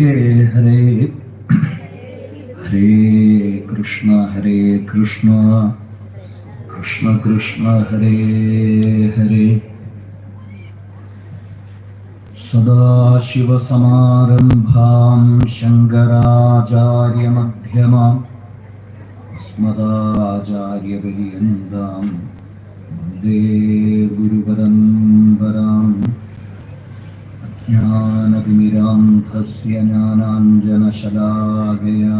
ഹരേ ഹരേ കൃഷ്ണ ഹരേ കൃഷ്ണ കൃഷ്ണ കൃഷ്ണ ഹരേ ഹരേ സദാശിവസമാരംഭാം ശങ്കരാചാര്യമധ്യമാം അസ്മദാചാര്യപര്യന്താം വന്ദേ ഗുരുപരമ്പരാം ज्ञानतिमिरान्धस्य ज्ञानाञ्जनशलाकया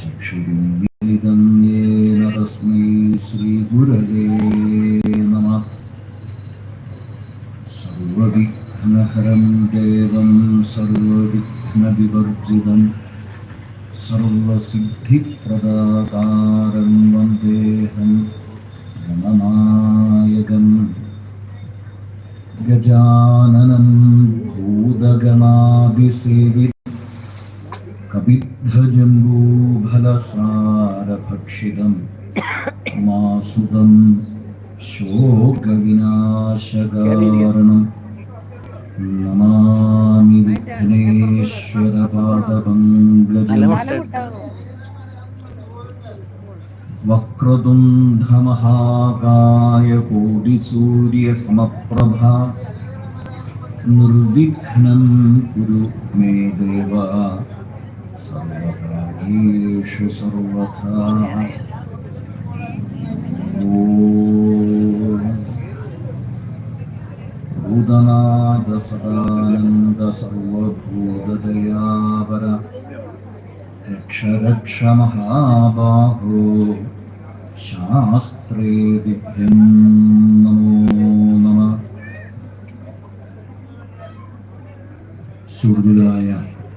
चक्षुरुन्मीलितं येन तस्मै श्रीगुरवे नमः। सर्वविघ्नहरं देवं सर्वविघ्नविवर्जितं सर्वसिद्धिप्रदातारं वन्देऽहं गजाननं भूतगणादिसेवि कपिद्धजम्बूफलसारभक्षितं मासुतं शोकविनाशकारणं नमामि विघ्नेश्वरपादपङ्कजम् वक्रतुण्डमहाकाय कोटिसूर्यसमप्रभा निर्विघ्नं कुरु मे देव। सर्वकार्येषु सर्वथा। ॐ। भूतनाद सदानन्द सर्वभूतदयावर रक्ष रक्ष महाबाहो। ശാസ്ത്രേതിഭ്യം നമോ നമ സുഹൃത്തുക്കളായ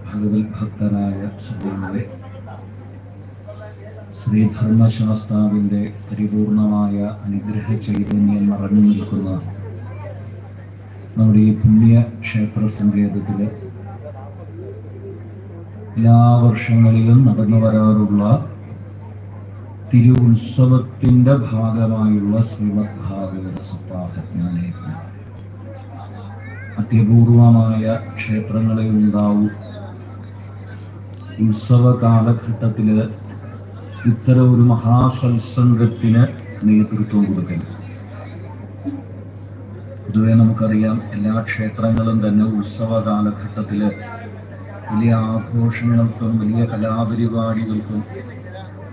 ഭഗവത് ഭക്തരായ സുഹൃത്തുക്കളെ ശ്രീധർമ്മശാസ്താവിന്റെ പരിപൂർണമായ അനുഗ്രഹ ചൈതന്യം മറഞ്ഞു നിൽക്കുന്ന നമ്മുടെ ഈ പുണ്യ ക്ഷേത്ര സങ്കേതത്തിൽ എല്ലാ വർഷങ്ങളിലും നടന്നു വരാറുള്ള തിരു ഉത്സവത്തിന്റെ ഭാഗമായുള്ള ശ്രീമദ്ഭാഗവത സപ്താഹജ്ഞാനയജ്ഞം അത്യപൂർവമായ ക്ഷേത്രങ്ങളെ ഉണ്ടാവൂ. ഉത്സവ കാലഘട്ടത്തിൽ ഇത്തരം ഒരു മഹാസത്സംഗത്തിന് നേതൃത്വം കൊടുക്കുന്നു പൊതുവെ നമുക്കറിയാം എല്ലാ ക്ഷേത്രങ്ങളും തന്നെ ഉത്സവ കാലഘട്ടത്തിൽ വലിയ ആഘോഷങ്ങൾക്കും വലിയ കലാപരിപാടികൾക്കും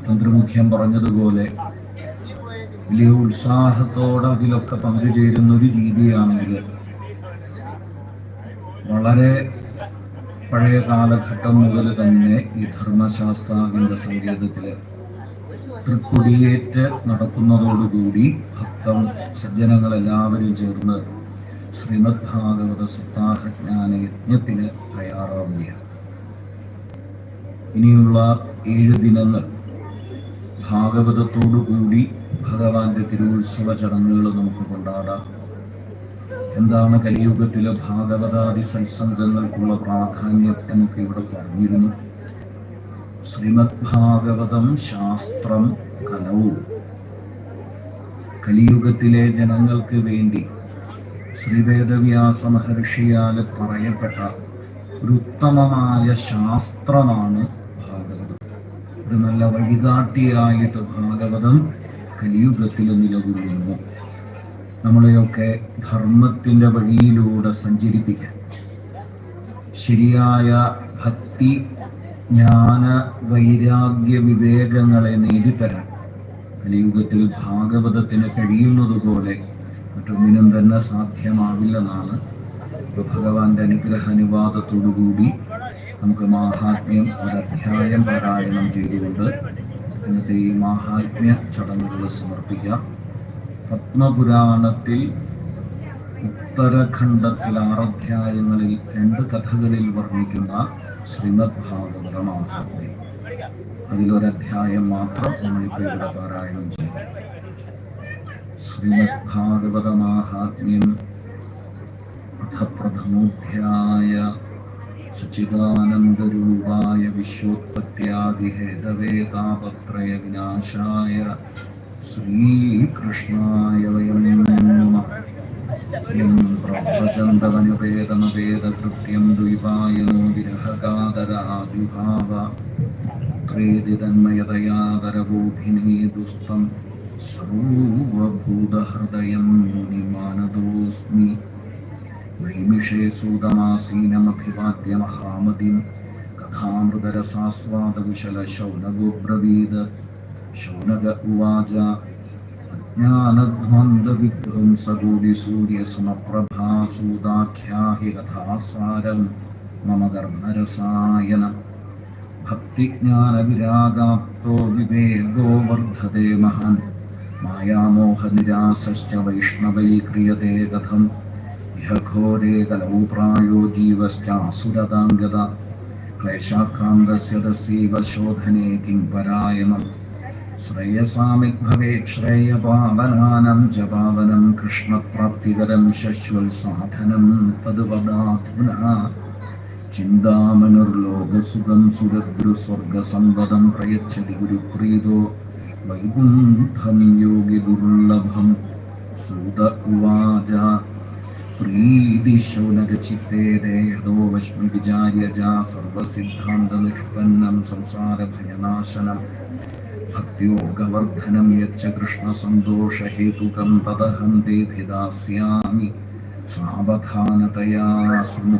തന്ത്രമുഖ്യം പറഞ്ഞതുപോലെ വലിയ ഉത്സാഹത്തോടെ അതിലൊക്കെ പങ്കുചേരുന്ന ഒരു രീതിയാണെങ്കിൽ വളരെ പഴയ കാലഘട്ടം മുതൽ തന്നെ ഈ ധർമ്മശാസ്ത്രാവിന്റെ സങ്കേതത്തിൽ തൃക്കൊടിയേറ്റ് നടക്കുന്നതോടുകൂടി ഭക്തം സജ്ജനങ്ങളെല്ലാവരും ചേർന്ന് ശ്രീമദ് ഭാഗവത സപ്താഹജ്ഞാന യജ്ഞത്തിന് തയ്യാറാവുകയാണ്. ഇനിയുള്ള ഏഴ് ദിനങ്ങൾ ഭാഗവതത്തോടുകൂടി ഭഗവാന്റെ തിരുവുത്സവ ചടങ്ങുകൾ നമുക്ക് കൊണ്ടാടാം. എന്താണ് കലിയുഗത്തിലെ ഭാഗവതാദി സത്സംഗങ്ങൾക്കുള്ള പ്രാധാന്യം എന്നൊക്കെ ഇവിടെ പറഞ്ഞിരുന്നു. ശ്രീമദ് ഭാഗവതം ശാസ്ത്രം കലവും. കലിയുഗത്തിലെ ജനങ്ങൾക്ക് വേണ്ടി ശ്രീവേദവ്യാസ മഹർഷിയാൽ പറയപ്പെട്ട ഒരു ഉത്തമമായ ശാസ്ത്രമാണ് ഒരു നല്ല വഴികാട്ടിയായിട്ട് ഭാഗവതം കലിയുഗത്തിൽ നിലകൊള്ളുന്നു. നമ്മളെയൊക്കെ ധർമ്മത്തിന്റെ വഴിയിലൂടെ സഞ്ചരിപ്പിക്കാൻ ശരിയായ ഭക്തി ജ്ഞാന വൈരാഗ്യ വിവേകങ്ങളെ നേടിത്തരാൻ കലിയുഗത്തിൽ ഭാഗവതത്തിന് കഴിയുന്നതുപോലെ മറ്റൊന്നിനും തന്നെ സാധ്യമാവില്ലെന്നാണ് ഭഗവാന്റെ അനുഗ്രഹ അനുവാദത്തോടുകൂടി നമുക്ക് മാഹാത്മ്യം ഒരധ്യായം പാരായണം ചെയ്തുകൊണ്ട് ഇന്നത്തെ ഈ മാഹാത്മ്യ ചടങ്ങുകൾ സമർപ്പിക്കാം. പത്മപുരാണത്തിൽ ഉത്തരഖണ്ഡത്തിൽ ആറധ്യായങ്ങളിൽ രണ്ട് കഥകളിൽ വർണിക്കുന്ന ശ്രീമദ് ഭാഗവത മാഹാത്മ്യം. അതിലൊരധ്യായം മാത്രം നമ്മളിപ്പോൾ ഇവിടെ പാരായണം ചെയ്യും. ശ്രീമദ് ഭാഗവത മാഹാത്മ്യം അഥ പ്രഥമോധ്യായ सच्चिदानन्दरूपाय विश्वोत्पत्त्यादिहेतवे तापत्रयविनाशाय श्रीकृष्णाय वयं नमः। यं प्रव्रजन्तवनुपेदमपेदकृत्यं द्विपाय नो विरहकादराजुभाव क्रेदितन्मयतया करबोधिनीदुस्तं सर्वभूतहृदयं मुनिमानदोऽस्मि। ജ്യോതിഷേ സൂതമാസീനമഭിവാദ്യമഹാമതിം കഥാമൃതരസാസ്വാദകുശല ശൗനഗോബ്രവീത് ശൗനക ഉവാച അജ്ഞാനധ്വന്ദ്വിധ്വംസകൂടിസൂര്യസമപ്രഭാസൂതാഖ്യാഹി കഥാസാരം മമ കർമ്മരസായന ഭക്തിജ്ഞാനവിരാഗാപ്തോ വിവേകോ വർദ്ധതേ മഹാൻ. മായാമോഹനിരാസശ്ച വൈഷ്ണവൈ ക്രിയതേ കഥം. യഘോരേകലൗ പ്രായോ ജീവശ്ചാസുരതാംഗത. ക്ലേശാക്രാന്തസ്യ തസ്യൈവ ശോധനേ കിം പരായണം. ശ്രേയസാമിഗ്ഭവേത് ശ്രേയപാവനാനം ച കൃഷ്ണപ്രാപ്തികരം ശശ്വൽ സാധനം തദ്വദാധുന ചിന്താമനുർലോകസുഖം സുരദ്രുസ്വർഗസംവദം പ്രയച്ഛതി ഗുരുപ്രീതോ വൈകുണ്ഠം യോഗി ദുർലഭം. സൂത ഉവാച प्रीतिशौनगचित्ते देहदो वश्मविजायजा सर्वसिद्धान्तनिष्पन्नं संसारभयनाशनं भक्त्योगवर्धनं यच्च कृष्णसन्तोषहेतुकं तदहं तेऽधि दास्यामि सावधानतया सुनु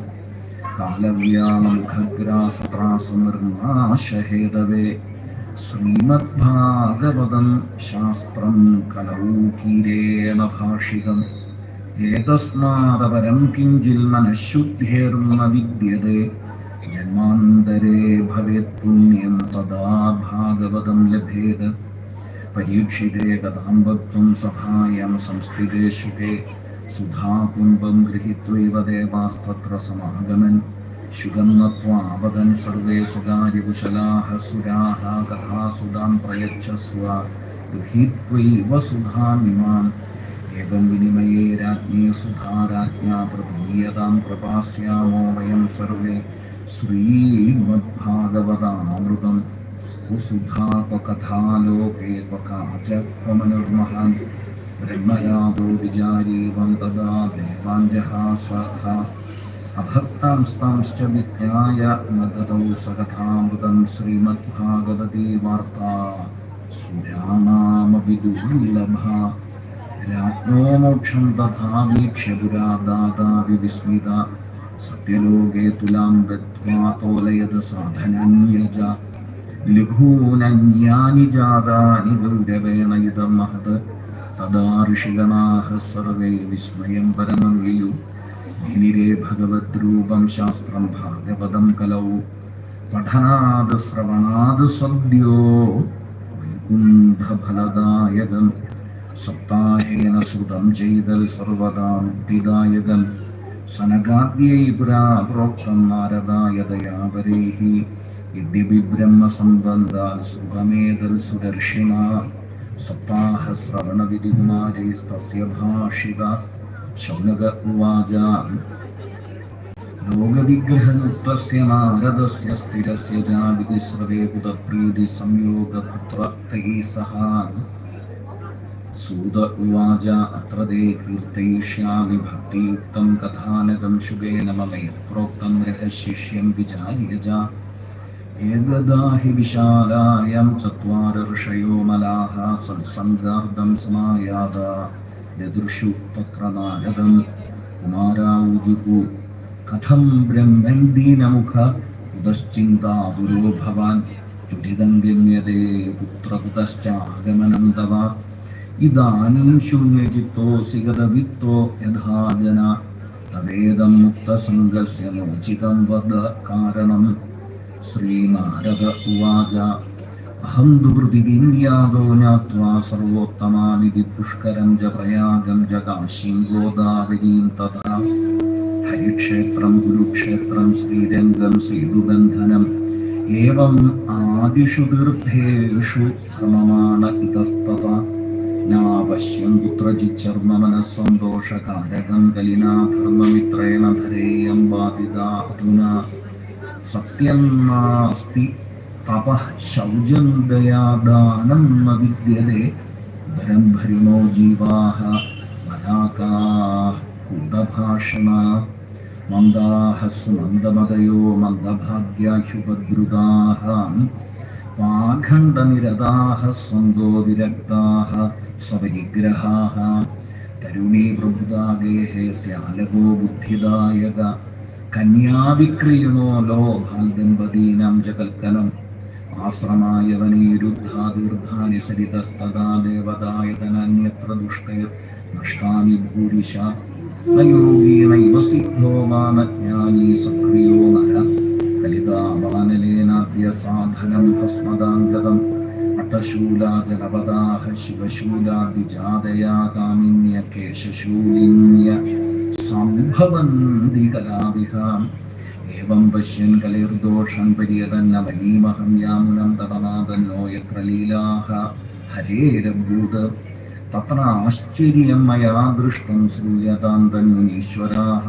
कालव्याममुखग्रासत्रासुनिर्माशहेदवे श्रीमद्भागवतं शास्त्रं कलौ भाषितम् एतस्मादपरं किञ्चिन्मनःशुद्धेर्न विद्यते जन्मान्तरे भवेत् पुण्यं तदा भागवतं लभेत परीक्षिते कथां वक्तुं सभायां संस्थिते शुके सुधाकुम्भं गृहीत्वैव देवास्तत्र समागमन्। शुगं नत्वावदन् सर्वे सुगार्यकुशलाः सुराः कथासुदां प्रयच्छस्व। गृहीत्वैव सुधामिमान् एवं विनिमये राज्ञे सुधाराज्ञा प्रदीयतां प्रपास्यामो वयं सर्वे श्रीमद्भागवतामृतं कुसुधापकथालोके त्वकाचक्वमनुर्महान् ब्रह्मरागो विजारीवं तदा देवाञ्जहासः अभक्तांस्तांश्च श्रीमद्भागवती वार्ता। दुर्लभा। राज्ञोमोक्षं तथा वीक्ष्य पुरा दाताविस्मिता सत्यलोके तुलां गत्वा तोलयत साधनन्यजा लघूनन्यानि जातानि गौरवेण इदं महत् तदा ऋषिगणाः सर्वे विस्मयं परमङ्गियु धिनिरे भगवद्रूपं शास्त्रं भागवतं कलौ पठनाद् श्रवणाद् सद्यो वैकुण्ठफलदायकम् സപ്താഹേന സുതം ചെയ്തൽ സർവദാ മുക്തിദായകം സനകാദ്യൈ പുരാ പ്രോക്തം നാരദായ ദയാപരൈः യദ്യപി ബ്രഹ്മസംബന്ധാൽ സുഖമേതൽ സുദർശിന. സപ്താഹശ്രവണവിധികുമാരൈസ്തസ്യ ഭാഷിത. ശൗനക ഉവാച. ലോകവിഗ്രഹമുക്തസ്യ നാരദസ്യ സ്ഥിരസ്യ ജാവിതിസ്രവേ പുതപ്രീതിസംയോഗപുത്രൈः സഹ. സൂത ഉവാച അത്ര തേ കീർത്തയിഷ്യാമി ഭക്തിയുക്തം കഥാനകം ശുഗേന മമയ പ്രോക്തം രഹശിഷ്യം വിചാര്യജ. ഏകദാ ഹി വിശാലായം ചത്വാര ഋഷയോ മലാഹ സത്സംഗാർദ്ധം സമായാത. ദദൃശു തത്ര നാരദം കുമാരാവുജുഹു. കഥം ബ്രഹ്മൈദീനമുഖ ഉദശ്ചിന്താതുരോ ഭവാൻ. ദുരിതം ഗമ്യതേ പുത്രകുതശ്ചാഗമനം തവാ ഇതാനും ശൂന്യചിത്തോസി ഗതവിത്തോ യഥാ ജന തവേദം മുക്തസംഗസ്യ മോചിതം വദ കാരണം. ശ്രീനാരദ ഉവാച. അഹം ദുപൃതിവിന്യാദോ ജ്ഞാത്വാ സർവോത്തമാനിധി പുഷ്കരം ജ പ്രയാഗം ജ കാശീം ഗോദാവരീം തഥാ. ഹരിക്ഷേത്രം കുരുക്ഷേത്രം ശ്രീരംഗം സേതുബന്ധനം ഏവം ആദിഷു തീർത്ഥേഷു ക്രമമാണ ഇതസ്തത नावश्यं कुत्रचिच्चर्म मनःसन्तोषकारकं कलिनाधर्ममित्रेण धरेयं बाधिता अधुना। सत्यं नास्ति, तपः शौचं दया दानं न विद्यते। भरम्भरिणो जीवाः मदाकाः कूटभाषणा। मन्दाः सुमन्दमदयो मन्दभाग्याह्युपद्रुताः। पाखण्डनिरताः सन्दो विरक्ताः। തരുണീ പ്രഭുതാഗേഹേ സ്യാലകോ ബുദ്ധിദായക. കന്യാവിക്രിയുനോ ലോഭാൽദമ്പതീനാം ജകൽക്കലം. ദുഷ്ടൈർ നഷ്ടാനി ഭൂരിശ. മാനജ്ഞാനീ സക്രിയോ നര. കലിതാവാനലേനാദ്യ സാധനം ഭസ്മദാംഗതം. അട്ടശൂലാ ജനപദാഹ ശിവശൂലാദ്വിജാതയാ കാമിന്യ കേശശൂലിന്യ സംഭവന്തി കലാവിഹാം ഏവം പശ്യൻ കലൈർദോഷം പര്യതന്നവനീമഹം യാമുനം തടനാഥന്നോ യത്ര ലീലാഹ ഹരേരഭൂത് തത്ര ആശ്ചര്യം മയാ ദൃഷ്ടം ശ്രൂയതാം തന്മുനീശ്വരാः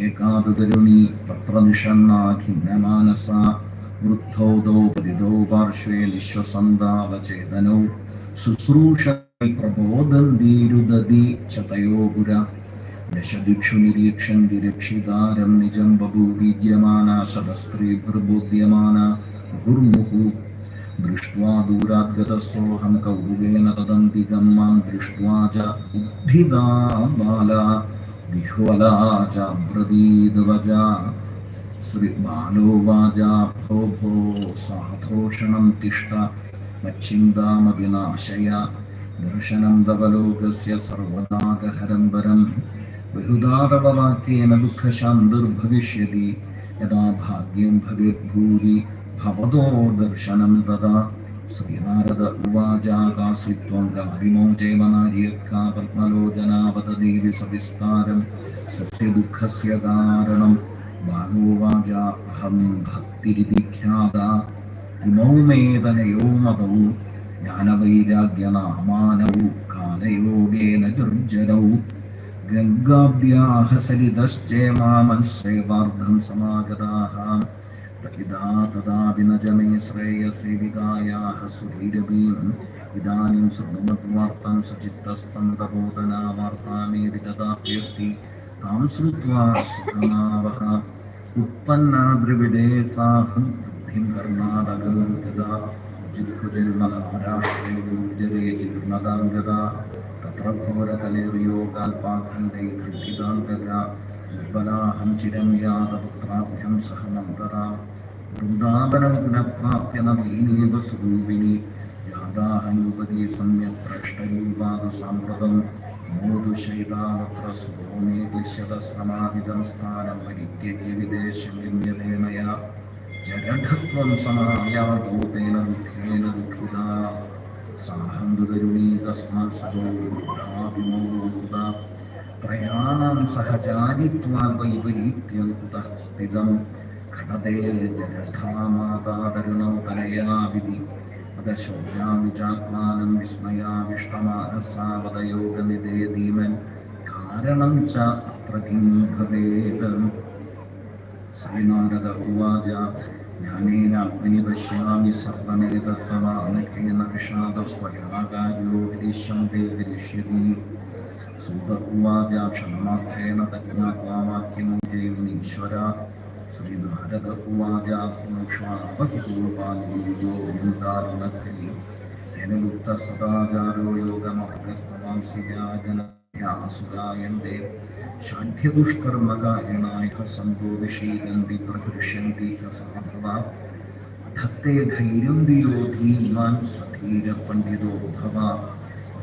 ഏകാതുതരുണി തത്ര നിഷണ്ണാ വൃദ്ധൗതോ പതിതോ പാർശ്വേ നിശ്വസന്താവചേതനൗ ശുശ്രൂഷ പ്രബോധന്തിരുദതി ചതയോ പുര ദശദിക്ഷു നിരീക്ഷന്തി രക്ഷിതാരം നിജം ബഭൂവീജ്യമാന ശതസ്ത്രീഭിർബോധ്യമാന മുഹുർമുഹു ദൃഷ്ട്വാ ദൂരാദ്ഗതസോഹം കൗതുകേന തദന്തികം മാം ദൃഷ്ട്വാ ച ഉദ്ഭിദാ ബാല വിഹ്വലാ ച ബ്രവീദ്വജ ശ്രീ ബാലോ വാച ഭോ ഭോ സാധോഷണം തിഷ്ട മച്ചിന്താമവിനാശയ ദർശനം തവലോകസ്യ സർവദാകഹരം വരം ബഹുദാതവവാക്യേന ദുഃഖശാന്തിർഭവിഷ്യതി യഥാ ഭാഗ്യം ഭവേദ്ഭൂരി ഭവതോ ദർശനം തഥാ ശ്രീനാരദ ഉവാചാകാശിത്വം കാരിമോ ജൈവനാര്യക്കാ പത്മലോചനാവതദേവി സവിസ്താരം സസ്യ ദുഃഖസ്യ കാരണം ഭാഗോവാച അഹം ഭക്തിരിധിഖ്യാത വിമൗമേതനയോമതൗ ജ്ഞാനവൈരാഗ്യനാമാനൗ കാലയോഗേന ദുർജരൗ ഗംഗാഭ്യാഹസരിതശ്ചേമാമൻസേവാർദ്ധം സമാഗതാഃ ഇതാ തഥാപി ന ജമേ ശ്രേയസി വികായാഃ സുധീരവീം ഇദാനിം ശൃണുമത് വാർത്താം സചിത്തസ്തം തപോധനാ വാർത്താമേതി കഥാപ്യസ്തി तां श्रुत्वा सुतनावः उत्पन्ना द्रिविडे सा हृद्धिं कर्णारगलं यदा जिल्कुजिन्महाराष्ट्रे गुर्जरे जिर्मगाङ्गदा तत्र घोरतलिर्योगाल्पाखण्डै खण्डिताङ्गदा दुर्बलाहं चिरं यादपुत्राभ्यं सह नन्दरा वृन्दावनं पुनःप्राप्य नवीनेव सुरूपिणी यादाह युवती सम्यक् द्रष्टयूपादसाम्प्रदम् മൂതു ശൈതാനുഭ്രസ്ഭൂമി ദുഷ്യത സമാഹിതം സ്ഥാനം പരിത്യജ്യ വിദേശം വിദ്യതേമയ ജരഢത്വം സമായാദൂതേന ദുഃഖേന ദുഃഖിത. സാഹന്തരുണീ തസ്മാത് സർവോഭിമോദ പ്രയാണം സഹചാരിത്വാ വൈപരീത്യം കുതഃ സ്ഥിതം. ഘടതേ ജരഠാമാതാതരുണം തനയാവിധി दशोजामि चात्मानं विस्मयाविष्टमानसावदयोगनिदेदीमन् कारणं च अत्र किं भवेत्? श्रीनारद उवाच ज्ञानेनाग्नि पश्यामि सर्वमेतत्तवानखेन विषादस्वया कार्यो विदिश्यं ते विदिश्यति सूत उवाच, क्षणमात्रेण तज्ञात्वा श्री भारत उमाव्यासमक्ष्मापकिपूर्वालिनी गोविन्दारुणभ्रिः येनयुक्तसदाचारो योगमार्गस्तवांसि व्याजनया सुगायन्ते शाढ्यदुष्कर्मकारिणाः सन्तो विषीदन्ति प्रहृष्यन्ति ह्य साधवा धत्ते धैर्यं दियो धीमान् सधीरपण्डितो भव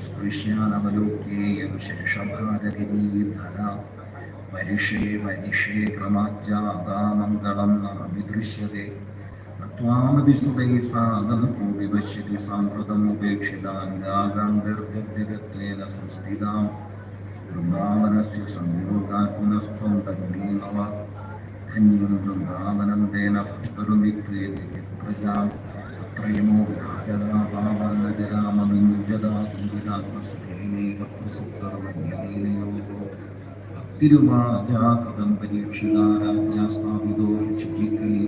स्पृश्यानवलोक्येयं शेषभागगिरीधरा वरिषे वरिषे क्रमाज्जाता मङ्गलं नाभिदृश्यते न त्वामपि सुतैः सादं कोऽपि पश्यति साम्प्रतमुपेक्षिता निरागाङ्गर्जगत्वेन संस्थितां वृन्दावनस्य संयोगात् पुनस्त्वं तरुणी नव धन्यं वृन्दावनं तेन भक्तरुमित्वेति प्रजा त्रयमो जला पावनजरामनुजदा कुञ्जिरात्मसुखेनैव തിരുമാർജാകൃതം പരീക്ഷിതാരാജ്ഞാസ്ഥാപിതോ ശുചിക്കലി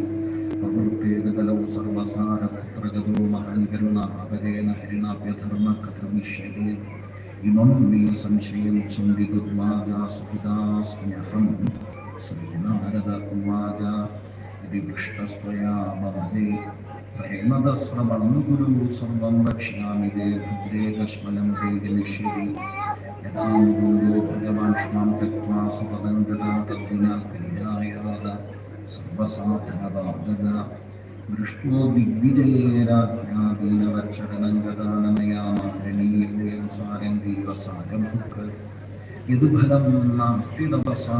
പ്രവൃത്തേകലോ സർവസാരപുത്രഗതോ മഹൻകരുണ അപരേണ ഹരിണാഭ്യധർമ്മ കഥമിഷ്യതേ ഇമം മേ സംശയം ചിന്തികുമാജാസുഹിതാസ്മ്യഹം ശ്രീനാരദ ഉമാജ ഇതി പൃഷ്ടസ്ത്വയാ ഭവതേ. പ്രേമദശ്രവണം ഗുരു സർവം രക്ഷ്യാമി ദേ ഭദ്രേ കശ്മലം ദേ ജനിഷ്യതി യഥാ മുകുന്ദോ ഭഗവാൻ ക്ഷ്മാം തക്വാ സുപദം ഗതാ തദ്വിനാ കലിരായാത സർവസാധനബാധക ദൃഷ്ടോ ദിഗ്വിജയേരാജ്ഞാദീനവച്ചരണം ഗതാനമയാമാരണീയോയം സാരം ദീപസാരമുഖ് യദുഫലം നാസ്തി തപസാ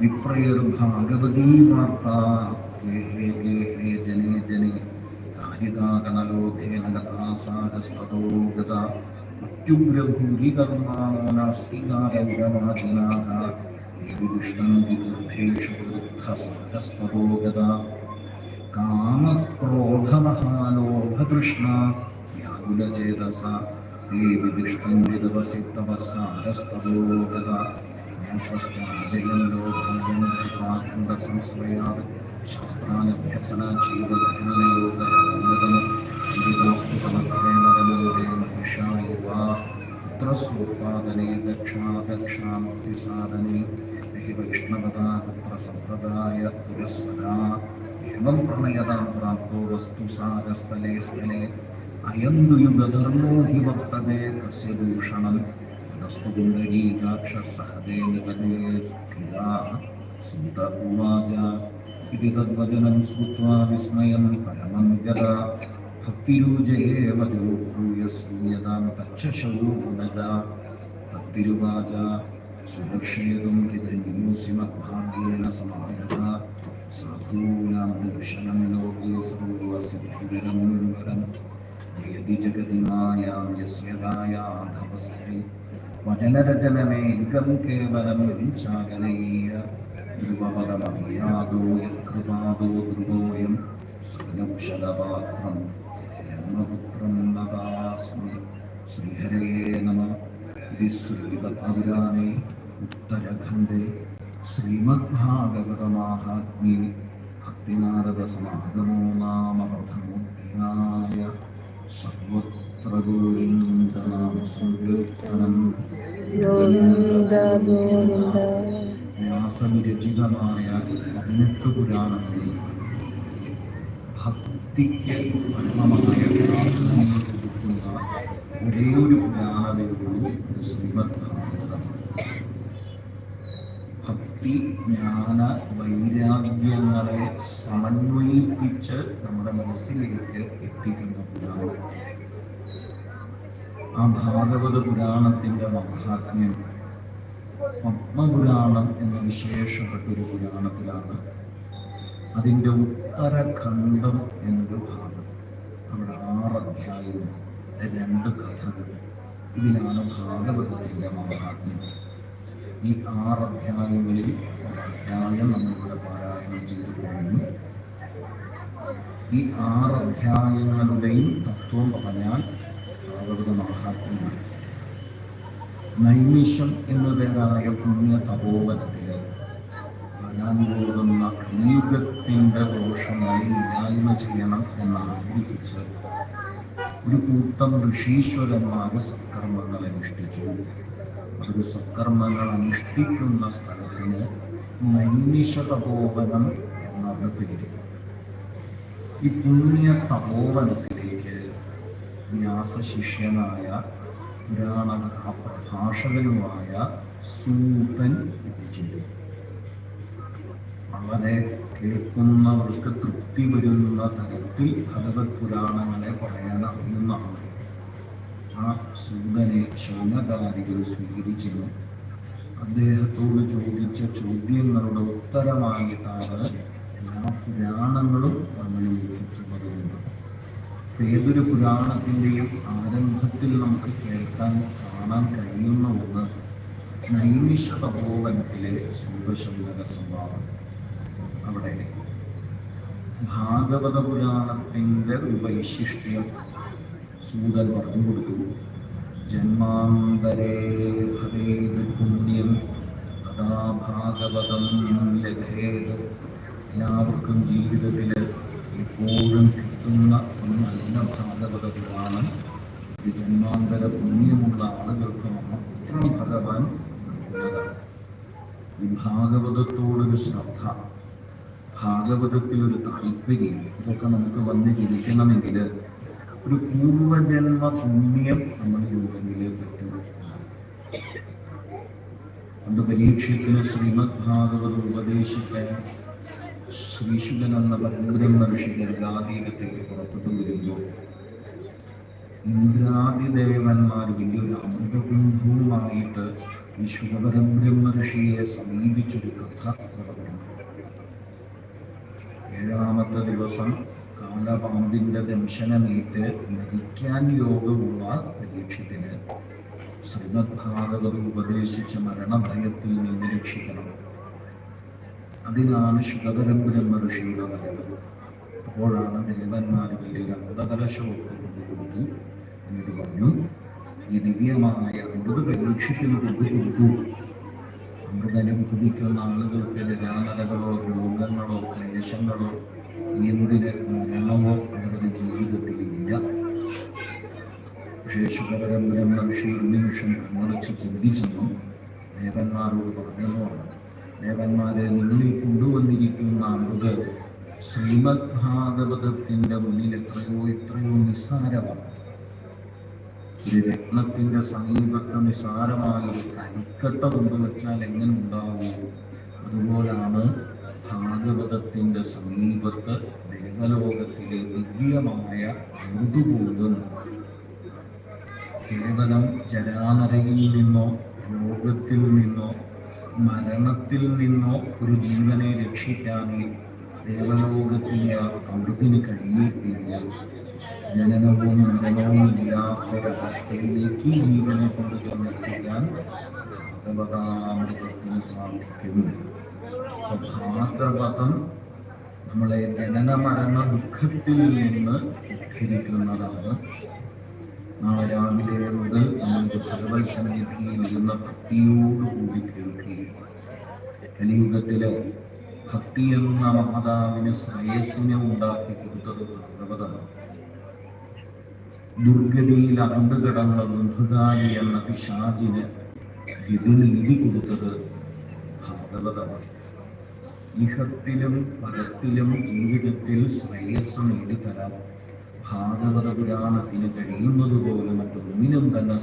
വിപ്രയർഭാഗവതീ വാർത്താ ഗേഹേ ഗേഹേ ജനേ ജനേ കാരികാകണലോഭേന ഗതാസാരസ്തതോ ഗതാ അത്യുഗ്രഭൂരികർമാണോ നാസ്തി നാരൗരവാചിനാഃ ദേവി ദുഷ്ടന്തി ദുർഭേഷു വൃദ്ധസാരസ്തതോ ഗതാ കാമക്രോധമഹാലോഭതൃഷ്ണ വ്യാകുലചേതസ ദേവി ദുഷ്ടന്തിതവസി തപസ്സാരസ്തതോ ഗതാ पुत्रस्वोत्पादने दक्षा दक्षामुक्तिसाधने हि वैष्णवदा तत्र सम्प्रदाय पुरस्सदा एवं प्रणयदां प्राप्तो वस्तुसागस्तले स्थले अयं दुयुगधर्मो हि वर्तते तस्य दूषणम् नस्तुबिन्दरीकाक्षः स्थिराः सुत उवाच। इति तद्वचनं श्रुत्वा विस्मयं परमं गदा भक्तिरुजये वचो भूयसूयतां तच्छशूनदा भक्तिरुवाच सुरक्षेतुं हितन्योऽसि मद्भाग्येन समागता साधूनां दर्शनं लोके सर्वसिद्धिरं वरं जयति जगति मायां यस्य राया वजलरजलमेकं केवलं सागरैर ध्रुवपदमभियादो यत्कृपादो ध्रुवोऽयं सुगलौषधपात्रं ब्रह्मपुत्रं नतास्मि श्रीहरये नमः इति श्रीपदपुराणे उत्तरखण्डे श्रीमद्भागवतमाहात्म्ये भक्तिनारदसमागमो नाम प्रथमोऽध्याय सर्वत्र പ്രഗോവിന്ദ സങ്കീർത്തനം ഗോവിന്ദ ഗോവിന്ദ വ്യാസവിരചിതമായ കന്നക്ക പുരാണത്തിൽ ഭക്തിക്ക് അനുമമായ പ്രാധാന്യം കൊടുക്കുന്ന ഒരേ ഒരു പുരാണതയുള്ളൂ ശ്രീമദ് ഭക്തി ജ്ഞാന വൈരാഗ്യങ്ങളെ സമന്വയിപ്പിച്ച് നമ്മുടെ മനസ്സിലേക്ക് എത്തിക്കുന്ന പുരാണം. ആ ഭാഗവത പുരാണത്തിന്റെ മഹാത്മ്യം. പത്മപുരാണം എന്ന വിശേഷപ്പെട്ടൊരു പുരാണത്തിലാണ് അതിന്റെ ഉത്തരഖണ്ഡം എന്നൊരു ഭാഗം. അവിടെ ആറ് അധ്യായവും രണ്ട് കഥകൾ. ഇതിലാണ് ഭാഗവതത്തിന്റെ മഹാത്മ്യം. ഈ ആറ് അധ്യായങ്ങളിൽ അധ്യായം നമ്മളിവിടെ പാരായണം ചെയ്തു പോകുന്നു ഈ ആറ് അധ്യായങ്ങളുടെയും തത്വം പറഞ്ഞാൽ ഭാഗവത മഹാത്മ്യമാണ് നൈമിഷം എന്നതിനായ പുണ്യ തപോവനത്തിലെ വരാൻ പോകുന്ന കലിയുഗത്തിന്റെ ദോഷമായി ഇല്ലായ്മ ചെയ്യണം എന്നാഗ്രഹിച്ച് ഒരു കൂട്ടം ഋഷീശ്വരന്മാർ സത്കർമ്മങ്ങൾ അനുഷ്ഠിച്ചു. അവർ സത്കർമ്മങ്ങൾ അനുഷ്ഠിക്കുന്ന സ്ഥലത്തിന് നൈമിഷ തപോവനം എന്നാണ് പേര്. ഈ പുണ്യ തപോവനത്തിലേക്ക് വ്യാസശിഷ്യനായ പുരാണ കഥാപ്രഭാഷകനുമായ സൂതൻ എത്തിച്ചേരും. വളരെ കേൾക്കുന്നവർക്ക് തൃപ്തി വരുന്ന തരത്തിൽ ഭഗവത് പുരാണങ്ങളെ പറയാൻ ആ സൂതനെ ശൗനകാരികൾ സ്വീകരിച്ചിരുന്നു. അദ്ദേഹത്തോട് ചോദിച്ച ചോദ്യങ്ങളുടെ ഉത്തരമായിട്ടാണ് എല്ലാ പുരാണങ്ങളും നമ്മളിലേക്ക് എത്തുന്നതുകൊണ്ട് അപ്പൊ ഏതൊരു പുരാണത്തിന്റെയും ആരംഭത്തിൽ നമുക്ക് കേൾക്കാൻ കാണാൻ കഴിയുന്ന ഒന്ന് നൈമിഷ തപോവനത്തിലെ സൂര്യശങ്കര സംവാദം അവിടെ ഭാഗവത പുരാണത്തിന്റെ ഒരു വൈശിഷ്ട്യം സൂതൻ പറഞ്ഞു കൊടുത്തു. ജന്മാന്തരേ ഭവേത് പുണ്യം തഥാ ഭാഗവതം ലഭേത് എല്ലാവർക്കും ജീവിതത്തിൽ എപ്പോഴും കിട്ടുന്ന നല്ല പുരാണം ഇത് ജന്മാന്തര പുണ്യമുള്ള ആളുകൾക്ക് മാത്രം ഫലവാൻ നൽകുന്നതാണ്. ഈ ഭാഗവതത്തോടൊരു ശ്രദ്ധ ഭാഗവതത്തിൽ ഒരു താല്പര്യം ഇതൊക്കെ നമുക്ക് വന്ന് ജനിക്കണമെങ്കിൽ ഒരു പൂർവജന്മ പുണ്യം നമ്മൾ യോഗനിലെ പറ്റുള്ളൂ പണ്ട് പരീക്ഷത്തിന് ശ്രീമദ് ഭാഗവതം ഉപദേശിക്കാൻ ശ്രീശുഖൻ എന്ന പരമ്പരമ്മ ഋഷി ഗംഗാതീരത്തേക്ക് പുറപ്പെട്ടു വരുമ്പോൾ ഇന്ദ്രാദിദേവന്മാർ വലിയൊരു അമൃതകുംഭവുമായിട്ട് ഈ ശുഭപരബ്രഹ്മ ഋഷിയെ സമീപിച്ചൊരു കഥ പുറപ്പെടുന്നു ഏഴാമത്തെ ദിവസം കാലപാമ്പിന്റെ ദംശനമേറ്റ് മരിക്കാൻ യോഗമുള്ള പരീക്ഷത്തിന് ശ്രീമദ് ഭാഗവത് ഉപദേശിച്ച മരണഭയത്തിൽ നിന്ന് രക്ഷിക്കണം. അതിനാണ് ശുഭകരം ബ്രഹ്മ ഋഷിയുടെ വരവ്. അപ്പോഴാണ് ദേവന്മാർ വലിയ അമൃതകലശമൊക്കെ കൊണ്ടുകൊടുത്തു എന്നിട്ട് പറഞ്ഞു. ഈ ദിവ്യമായ അമൃത പരീക്ഷത്തിന് കൊണ്ടുകൊടുത്തു അമൃതനുഭവിക്കുന്ന ആളുകൾക്ക് ജനാനതകളോ രോഗങ്ങളോ ക്ലേശങ്ങളോ എന്തിന് മരണമോ അവരുടെ ജീവിതത്തിലില്ല. പക്ഷേ ബ്രഹ്മ ഋഷി ഒരു നിമിഷം കണ്ണടച്ച് ചിന്തിച്ചെന്നും ദേവന്മാരോട് പറഞ്ഞതുമാണ്. ദേവന്മാരെ നിങ്ങളിൽ കൊണ്ടുവന്നിരിക്കുന്ന അമൃത് ശ്രീമദ് ഭാഗവതത്തിന്റെ മുന്നിൽ എത്രയോ എത്രയോ നിസ്സാരമാണ്. ഒരു രത്നത്തിന്റെ സമീപത്ത് നിസ്സാരമായി ഒരു കരിക്കട്ട കൊണ്ടുവച്ചാൽ എങ്ങനെ ഉണ്ടാവൂ? അതുപോലാണ് ഭാഗവതത്തിന്റെ സമീപത്ത് ദേവലോകത്തിലെ ദിവ്യമായ അമൃതുപോലും കേവലം ജരാനരയിൽ നിന്നോ ലോകത്തിൽ നിന്നോ മരണത്തിൽ നിന്നോ ഒരു ജീവനെ രക്ഷിക്കാനേ ദേവലോകത്തിലെ അമൃതിന് കഴിയുകയില്ല ജനനവും മരണവും ഇല്ലാത്തൊരവസ്ഥയിലേക്ക് ജീവനെ കൊണ്ട് ചെന്നെത്തിക്കാൻ ഭഗവതാമൃതത്തിന് സാധിക്കും അപ്പൊ ഭാഗവതം നമ്മളെ ജനന മരണ ദുഃഖത്തിൽ നിന്ന് ഉദ്ധരിക്കുന്നതാണ്. നാളെ രാവിലെ മുതൽ നമുക്ക് ഭഗവത് സന്നിധിയിൽ ഇരുന്ന ഭക്തിയോടുകൂടി കേൾക്കുകയും കലിയുഗത്തിലെ ഭക്തി എന്ന മാതാവിന് ശ്രേയസ്സിനെ ഉണ്ടാക്കി കൊടുത്തത് ഭാഗവതമാണ്. ദുർഗതിയിൽ അണ്ടുകിടന്ന എന്ന പിശാചിന് ഗതി നീതി കൊടുത്തത് ഭാഗവതമാണ്. ഇഹത്തിലും പരത്തിലും ജീവിതത്തിൽ ശ്രേയസ് നേടിത്തരാൻ ഭാഗവത പുരാണത്തിന് കഴിയുന്നത് പോലെ മറ്റൊന്നിനും തന്നെ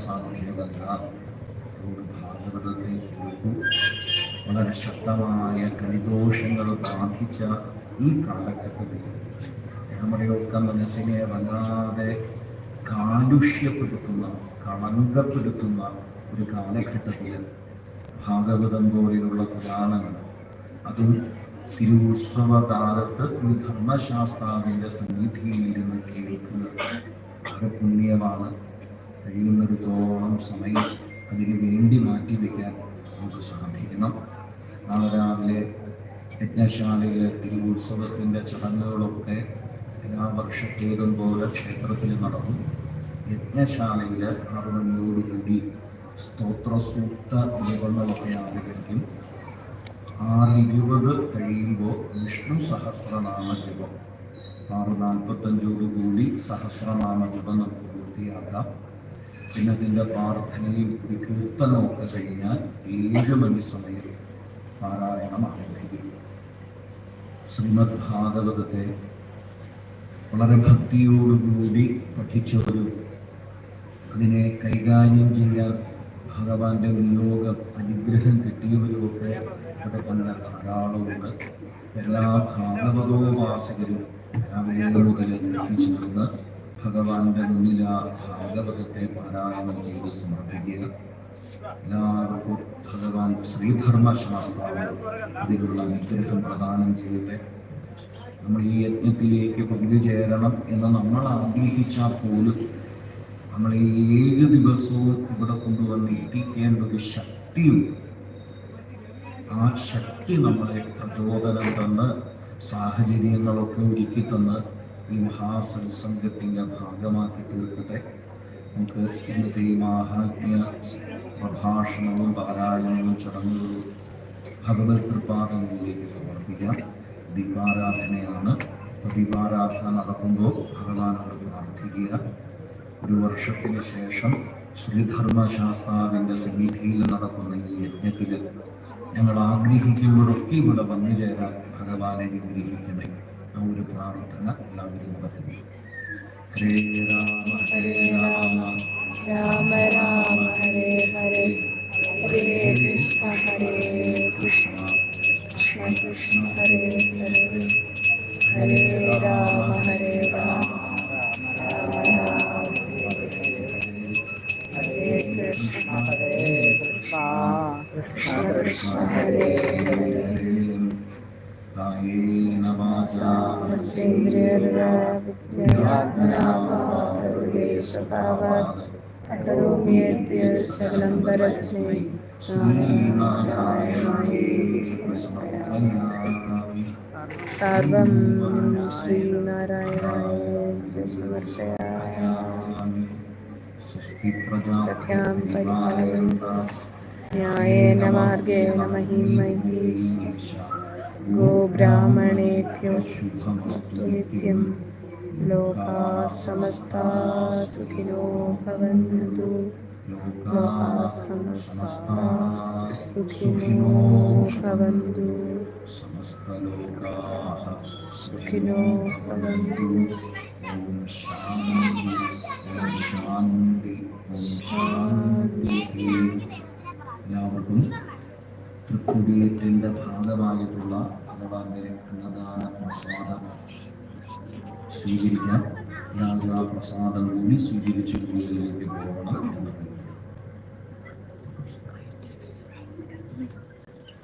അതുകൊണ്ട് ഭാഗവതത്തെ വളരെ ശക്തമായ കലിദോഷങ്ങൾ ബാധിച്ച ഈ കാലഘട്ടത്തിൽ നമ്മുടെയൊക്കെ മനസ്സിനെ വല്ലാതെ കാലുഷ്യപ്പെടുത്തുന്ന കളങ്കപ്പെടുത്തുന്ന ഒരു കാലഘട്ടത്തിൽ ഭാഗവതം പോലെയുള്ള പുരാണങ്ങൾ അതും തിരുവുത്സവ ഒരു ഈ ധർമ്മശാസ്താവിന്റെ സന്നിധിയിൽ ഇരുന്ന് കേൾക്കുന്നത് വളരെ പുണ്യമാണ്. കഴിയുന്നിടത്തോളം സമയം അതിന് വേണ്ടി മാറ്റി വയ്ക്കാൻ നമുക്ക് സാധിക്കണം നാളെ രാവിലെ യജ്ഞശാലയിലെ തിരുവുത്സവത്തിന്റെ ചടങ്ങുകളൊക്കെ എല്ലാ വർഷത്തേതും പോലെ ക്ഷേത്രത്തിൽ നടക്കും. യജ്ഞശാലയിൽ ആറു മണിയോടുകൂടി സ്തോത്രസൂക്ത നിയമങ്ങളൊക്കെ ആരംഭിക്കും. ആറ് ഇരുപത് കഴിയുമ്പോൾ വിഷ്ണു സഹസ്രനാമ ജപം. ആറ് നാൽപ്പത്തഞ്ചോടുകൂടി സഹസ്രനാമ ജപം നമുക്ക് പൂർത്തിയാക്കാം. പിന്നെ അതിന്റെ പ്രാർത്ഥനയും ഒരു ഒക്കെ കഴിഞ്ഞാൽ ഏഴ് മണി സമയം പാരായണം ആരംഭിക്കും. ശ്രീമദ് ഭാഗവതത്തെ വളരെ ഭക്തിയോടുകൂടി പഠിച്ചൊരു അതിനെ കൈകാര്യം ചെയ്യാൻ ഭഗവാന്റെ വിനിയോഗം അനുഗ്രഹം കിട്ടിയവരുമൊക്കെ ഇവിടെ തന്നെ ധാരാളമുണ്ട് എല്ലാ ഭാഗവതോപാസകരും രാവിലെ മുതൽ എത്തിച്ചേർന്ന് ഭഗവാന്റെ മുന്നിൽ ആ ഭാഗവതത്തെ പാരായണം ചെയ്ത് സമർപ്പിക്കുക. എല്ലാവർക്കും ഭഗവാൻ ശ്രീധർമ്മശാസ്ത്രാവ് ശാസ്ത്രാവ് അതിനുള്ള അനുഗ്രഹം പ്രദാനം ചെയ്യട്ടെ. നമ്മൾ ഈ യജ്ഞത്തിലേക്ക് പങ്കുചേരണം എന്ന് നമ്മൾ ആഗ്രഹിച്ചാൽ പോലും നമ്മൾ ഏഴ് ദിവസവും ഇവിടെ കൊണ്ടുവന്ന് ഇരിക്കേണ്ട ഒരു ശക്തിയുണ്ട്. ആ ശക്തി നമ്മളെ പ്രചോദനം തന്ന് സാഹചര്യങ്ങളൊക്കെ ഒരുക്കി തന്ന് ഈ മഹാസത്സംഗത്തിന്റെ ഭാഗമാക്കി തീർക്കട്ടെ. നമുക്ക് ഇന്നത്തെ ഈ മാഹാത്മ്യ പ്രഭാഷണവും പാരായണവും ചടങ്ങുകളും ഭഗവത് തൃപ്പാദങ്ങളിലേക്ക് സമർപ്പിക്കാം. ദീപാരാധനയാണ്. ദീപാരാധന നടക്കുമ്പോൾ ഭഗവാനോട് പ്രാർത്ഥിക്കുക. ഒരു വർഷത്തിന് ശേഷം ശ്രീധർമ്മശാസ്താവിന്റെ സന്നിധിയിൽ നടക്കുന്ന ഈ യജ്ഞത്തിൽ ഞങ്ങൾ ആഗ്രഹിക്കുമ്പോഴൊക്കെ ഇവിടെ വന്നു ചേരാൻ ഭഗവാനെ അനുഗ്രഹിക്കണേ ആ ഒരു പ്രാർത്ഥന എല്ലാവരും നടത്തുക ഹരേ രാമ ഹരേ രാമ. രാമ രാമ ഹരേ ഹരേ. ഹരേ കൃഷ്ണ. സകലം പരസ്മൈ നാരായണായേതി സമർപ്പയാമി സർവം ശ്രീനാരായണായേതി സമർപ്പയാമി സ്വസ്തി സഖ്യാം പരിപാലയന്ത ന്യായേന മാർഗേണ മഹിം മഹീഷ गोब्राह्मणेभ्यो शुभमस्तु नित्यं लोकाः समस्ताः सुखिनो भवन्तु लोकाः समस्ताः सुखिनो भवन्तु समस्तलोकाः सुखिनो भवन्तु ॐ शान्ति ॐ शान्ति ॐ शान्तिः എല്ലാവർക്കും തൃക്കുടിയേറ്റിൻ്റെ ഭാഗമായിട്ടുള്ള ഭഗവാന്റെ അന്നദാന പ്രസാദം സ്വീകരിക്കാം എല്ലാവരും ആ പ്രസാദം കൂടി സ്വീകരിച്ച് വീടുകളിലേക്ക് പോകണം എന്ന്